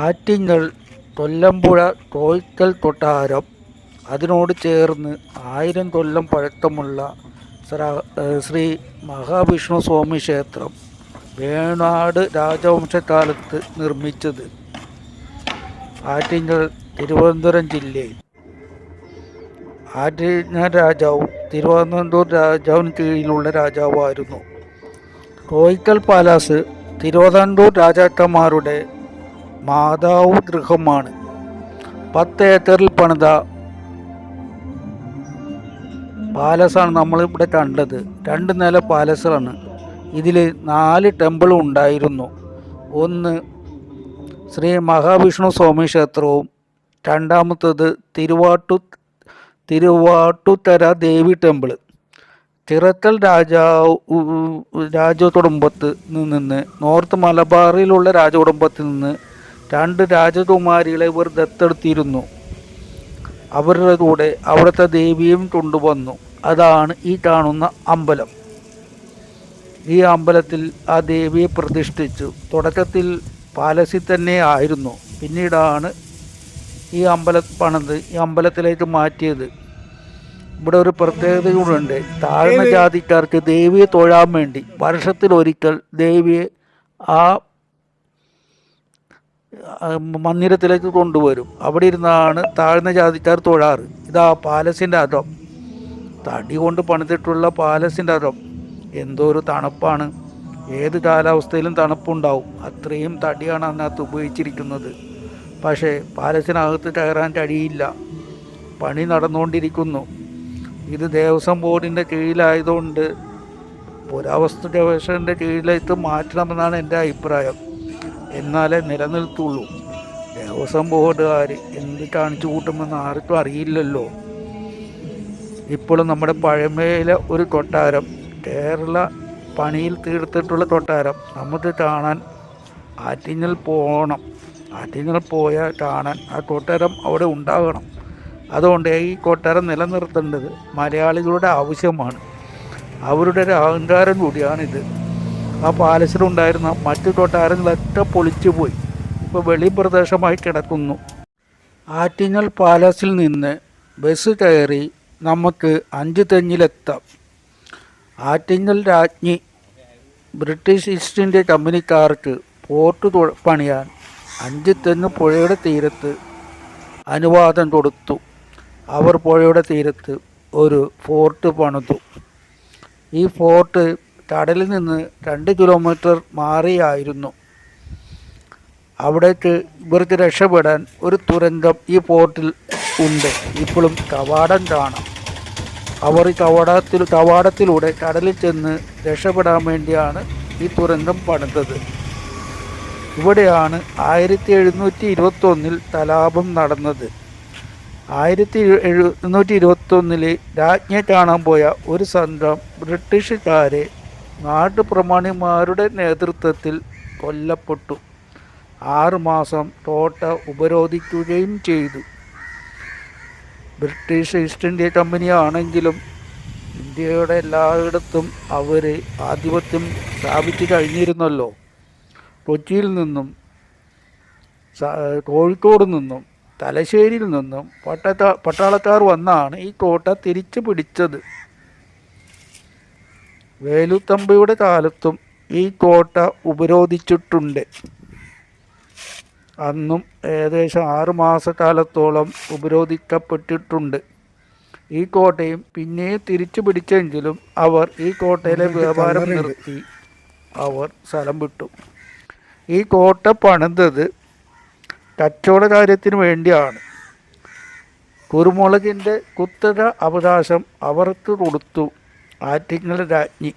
ആറ്റിങ്ങൽ കൊല്ലമ്പുഴ കോയിക്കൽ കൊട്ടാരം. അതിനോട് ചേർന്ന് ആയിരം കൊല്ലം പഴക്കമുള്ള ശ്രീ മഹാവിഷ്ണു സ്വാമി ക്ഷേത്രം വേണാട് രാജവംശക്കാലത്ത് നിർമ്മിച്ചത് ആറ്റിങ്ങൽ തിരുവനന്തപുരം ജില്ലയിൽ. ആറ്റിങ്ങൽ രാജാവ് തിരുവനന്തപുരം രാജാവിന് കീഴിലുള്ള രാജാവായിരുന്നു. കോയിക്കൽ പാലാസ് തിരുവിതാംകൂർ രാജാക്കന്മാരുടെ മാതാവ് ഗൃഹമാണ്. പത്ത് ഏക്കറിൽ പണിത പാലസാണ് നമ്മൾ നമ്മളിവിടെ കണ്ടത്. രണ്ട് നില പാലസാണ്. ഇതിൽ നാല് ടെമ്പിളും ഉണ്ടായിരുന്നു. ഒന്ന് ശ്രീ മഹാവിഷ്ണു സ്വാമി ക്ഷേത്രവും രണ്ടാമത്തത് തിരുവാട്ടു തിരുവാട്ടുതര ദേവി ടെമ്പിൾ ചിറക്കൽ രാജാവ് രാജകുടുംബത്ത് നിന്ന് നോർത്ത് മലബാറിലുള്ള രാജകുടുംബത്തിൽ നിന്ന് രണ്ട് രാജകുമാരികളെ ഇവർ ദത്തെടുത്തിരുന്നു. അവരുടെ കൂടെ അവിടുത്തെ ദേവിയും കൊണ്ടുവന്നു. അതാണ് ഈ കാണുന്ന അമ്പലം. ഈ അമ്പലത്തിൽ ആ ദേവിയെ പ്രതിഷ്ഠിച്ചു. തുടക്കത്തിൽ പാലസിൽ തന്നെ ആയിരുന്നു. പിന്നീടാണ് ഈ അമ്പലം പണിത് ഈ അമ്പലത്തിലേക്ക് മാറ്റിയത്. ഇവിടെ ഒരു പ്രത്യേകത കൂടെയുണ്ട് താഴ്ന്ന ജാതിക്കാർക്ക് ദേവിയെ തൊഴാൻ വേണ്ടി വർഷത്തിലൊരിക്കൽ ദേവിയെ ആ ആ മന്ദിരത്തിലേക്ക് കൊണ്ടുവരും. അവിടെ ഇരുന്നാണ് താഴ്ന്ന ജാതിക്കാർ തൊഴാറ്. ഇതാ പാലസിന്റെ അകം തടി കൊണ്ട് പണിതിട്ടുള്ള പാലസിന്റെ അകം എന്തോ ഒരു തണുപ്പാണ്. ഏത് കാലാവസ്ഥയിലും തണുപ്പുണ്ടാവും. അത്രയും തടിയാണ് അതിനകത്ത് ഉപയോഗിച്ചിരിക്കുന്നത്. പക്ഷേ പാലസിനകത്ത് കയറാൻ കഴിയില്ല. പണി നടന്നുകൊണ്ടിരിക്കുന്നു. ഇത് ദേവസ്വം ബോർഡിന്റെ കീഴിലായതുകൊണ്ട് പുരാവസ്തു ഗവേഷകന്റെ കീഴിലേക്ക് മാറ്റണമെന്നാണ് എന്റെ അഭിപ്രായം. എന്നാലേ നിലനിൽത്തുള്ളൂ. ദേവസ്വം ബോർഡുകാർ എന്ത് കാണിച്ചു കൂട്ടുമെന്ന് ആർക്കും അറിയില്ലല്ലോ. ഇപ്പോഴും നമ്മുടെ പഴമയിലെ ഒരു കൊട്ടാരം കേരള പണിയിൽ തീർത്തിട്ടുള്ള കൊട്ടാരം. നമുക്ക് കാണാൻ ആറ്റിങ്ങൽ പോകണം ആറ്റിങ്ങൽ പോയാൽ കാണാൻ ആ കൊട്ടാരം അവിടെ ഉണ്ടാകണം. അതുകൊണ്ട് ഈ കൊട്ടാരം നിലനിർത്തേണ്ടത് മലയാളികളുടെ ആവശ്യമാണ്. അവരുടെ ഒരു അഹങ്കാരം കൂടിയാണിത്. ആ പാലസിലുണ്ടായിരുന്ന മറ്റു കൊട്ടാരങ്ങളൊക്കെ പൊളിച്ചു പോയി. ഇപ്പോൾ വെളിപ്രദേശമായി കിടക്കുന്നു. ആറ്റിങ്ങൽ പാലസിൽ നിന്ന് ബസ് കയറി നമുക്ക് അഞ്ച് തെങ്ങിലെത്താം. ആറ്റിങ്ങൽ രാജ്ഞി ബ്രിട്ടീഷ് ഈസ്റ്റ് ഇന്ത്യ കമ്പനിക്കാർക്ക് പോർട്ട് പണിയാൻ അഞ്ച് തെങ്ങ് പുഴയുടെ തീരത്ത് അനുവാദം കൊടുത്തു. അവർ പുഴയുടെ തീരത്ത് ഒരു ഫോർട്ട് പണിതു. ഈ ഫോർട്ട് കടലിൽ നിന്ന് രണ്ട് കിലോമീറ്റർ മാറിയായിരുന്നു. അവിടേക്ക് ഇവർക്ക് രക്ഷപ്പെടാൻ ഒരു തുരങ്കം ഈ പോർട്ടിൽ ഉണ്ട്. ഇപ്പോഴും കവാടം കാണാം. അവർ ഈ കവാടത്തിൽ കവാടത്തിലൂടെ കടലിൽ ചെന്ന് രക്ഷപ്പെടാൻ വേണ്ടിയാണ് ഈ തുരങ്കം പണിതത്. ഇവിടെയാണ് ആയിരത്തി എഴുന്നൂറ്റി ഇരുപത്തൊന്നിൽ കലാപം നടന്നത്. ആയിരത്തി എഴുന്നൂറ്റി ഇരുപത്തൊന്നിൽ രാജ്ഞിയെ കാണാൻ പോയ ഒരു സംഘം ബ്രിട്ടീഷുകാരെ നാട്ടുപ്രമാണിമാരുടെ നേതൃത്വത്തിൽ കൊല്ലപ്പെട്ടു. ആറുമാസം തോട്ട ഉപരോധിക്കുകയും ചെയ്തു. ബ്രിട്ടീഷ് ഈസ്റ്റ് ഇന്ത്യ കമ്പനിയാണെങ്കിലും ഇന്ത്യയുടെ എല്ലായിടത്തും അവർ ആധിപത്യം സ്ഥാപിച്ചു കഴിഞ്ഞിരുന്നല്ലോ. കൊച്ചിയിൽ നിന്നും കോഴിക്കോട് നിന്നും തലശ്ശേരിയിൽ നിന്നും പട്ടത്ത പട്ടാളക്കാർ വന്നാണ് ഈ കോട്ട തിരിച്ചു പിടിച്ചത്. വേലുത്തമ്പയുടെ കാലത്തും ഈ കോട്ട ഉപരോധിച്ചിട്ടുണ്ട്. അന്നും ഏകദേശം ആറ് മാസക്കാലത്തോളം ഉപരോധിക്കപ്പെട്ടിട്ടുണ്ട്. ഈ കോട്ടയും പിന്നെയും തിരിച്ചു പിടിച്ചെങ്കിലും അവർ ഈ കോട്ടയിലെ വ്യാപാരം നിർത്തി. അവർ സ്ഥലം വിട്ടു. ഈ കോട്ട പണിതത് കച്ചവട കാര്യത്തിന് വേണ്ടിയാണ്. കുരുമുളകിന്റെ കുത്തക അവകാശം അവർക്ക് കൊടുത്തു. ആറ്റിങ്ങൽ രാജ്ഞി.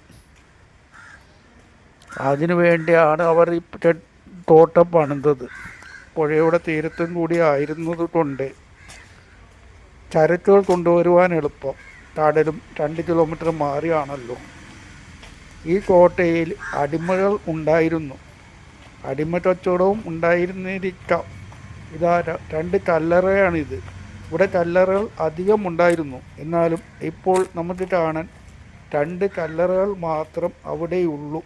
അതിനു വേണ്ടിയാണ് അവർ ഈ തോട്ടം പണിതത്. പുഴയുടെ തീരത്തും കൂടി ആയിരുന്നത് കൊണ്ട് ചരക്കുകൾ കൊണ്ടുവരുവാൻ എളുപ്പം. കടലും രണ്ട് കിലോമീറ്റർ മാറിയാണല്ലോ. ഈ കോട്ടയിൽ അടിമകൾ ഉണ്ടായിരുന്നു. അടിമ കച്ചവടവും ഉണ്ടായിരുന്നിരിക്കാം. ഇതാ രണ്ട് കല്ലറയാണിത്. ഇവിടെ കല്ലറകൾ അധികം ഉണ്ടായിരുന്നു. എന്നാലും ഇപ്പോൾ നമുക്ക് കാണാൻ രണ്ട് കല്ലറകൾ മാത്രം അവിടെയുള്ളൂ.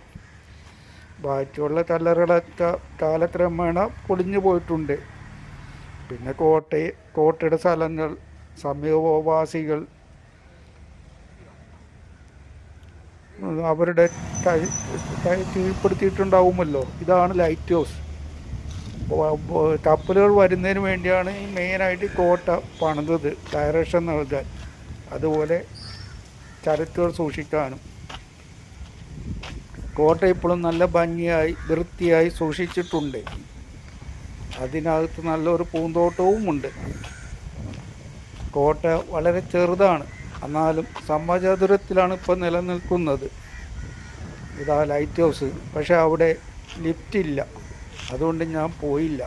ബാക്കിയുള്ള കല്ലറകളൊക്കെ കാലക്രമേണ പൊളിഞ്ഞു പോയിട്ടുണ്ട്. പിന്നെ കോട്ട കോട്ടയുടെ സ്ഥലങ്ങൾ സമീപവാസികൾ അവരുടെ കീഴ്പ്പെടുത്തിയിട്ടുണ്ടാവുമല്ലോ. ഇതാണ് ലൈറ്റ് ഹൗസ് കപ്പലുകൾ വരുന്നതിന് വേണ്ടിയാണ് മെയിനായിട്ട് കോട്ട പണിതത് ഡയറക്ഷൻ നൽകാൻ. അതുപോലെ ചരക്കുകൾ സൂക്ഷിക്കാനും. കോട്ട ഇപ്പോഴും നല്ല ഭംഗിയായി വൃത്തിയായി സൂക്ഷിച്ചിട്ടുണ്ട്. അതിനകത്ത് നല്ലൊരു പൂന്തോട്ടവും ഉണ്ട് കോട്ട വളരെ ചെറുതാണ്. എന്നാലും സമചതുരത്തിലാണ് ഇപ്പോൾ നിലനിൽക്കുന്നത്. ഇതാ ലൈറ്റ് ഹൗസ് പക്ഷെ അവിടെ ലിഫ്റ്റ് ഇല്ല. അതുകൊണ്ട് ഞാൻ പോയില്ല.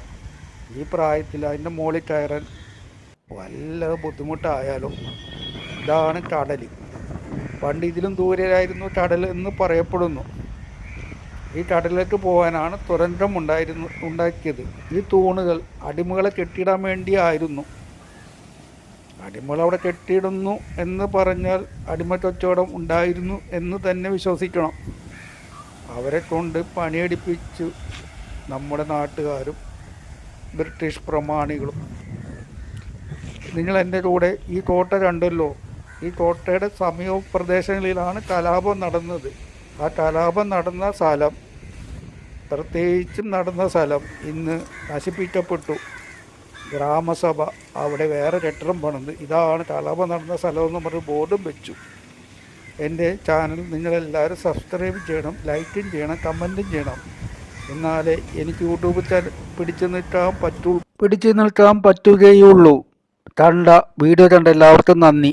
ഈ പ്രായത്തിൽ അതിന്റെ മുകളിൽ കയറാൻ വല്ല ബുദ്ധിമുട്ടായാലും ഇതാണ് കടൽ പണ്ട് ഇതിലും ദൂരെയായിരുന്നു കടൽ എന്ന് പറയപ്പെടുന്നു. ഈ കടലിലേക്ക് പോകാനാണ് തുരങ്കം ഉണ്ടായിരുന്നു ഉണ്ടാക്കിയത്. ഈ തൂണുകൾ അടിമകളെ കെട്ടിയിടാൻ വേണ്ടിയായിരുന്നു. അടിമകൾ അവിടെ കെട്ടിയിടുന്നു എന്ന് പറഞ്ഞാൽ അടിമ കച്ചവടം ഉണ്ടായിരുന്നു എന്ന് തന്നെ വിശ്വസിക്കണം. അവരെ കൊണ്ട് പണിയെടുപ്പിച്ചു നമ്മുടെ നാട്ടുകാരും ബ്രിട്ടീഷ് പ്രമാണികളും. നിങ്ങൾ എന്റെ കൂടെ ഈ കോട്ട കണ്ടല്ലോ. ഈ കോട്ടയുടെ സമീപ പ്രദേശങ്ങളിലാണ് കലാപം നടന്നത്. ആ കലാപം നടന്ന സ്ഥലം പ്രത്യേകിച്ചും നടന്ന സ്ഥലം ഇന്ന് നശിപ്പിക്കപ്പെട്ടു. ഗ്രാമസഭ അവിടെ വേറെ കെട്ടിടം പണിത്. ഇതാണ് കലാപം നടന്ന സ്ഥലമെന്ന് പറഞ്ഞ് ബോർഡും വെച്ചു. എന്റെ ചാനൽ നിങ്ങളെല്ലാവരും സബ്സ്ക്രൈബ് ചെയ്യണം ലൈക്കും ചെയ്യണം കമന്റും ചെയ്യണം. എന്നാലേ എനിക്ക് യൂട്യൂബിൽ ചാനൽ പിടിച്ചു നിൽക്കാൻ പറ്റൂ പിടിച്ചു നിൽക്കാൻ പറ്റുകയുള്ളൂ. കണ്ട വീഡിയോ കണ്ട എല്ലാവർക്കും നന്ദി.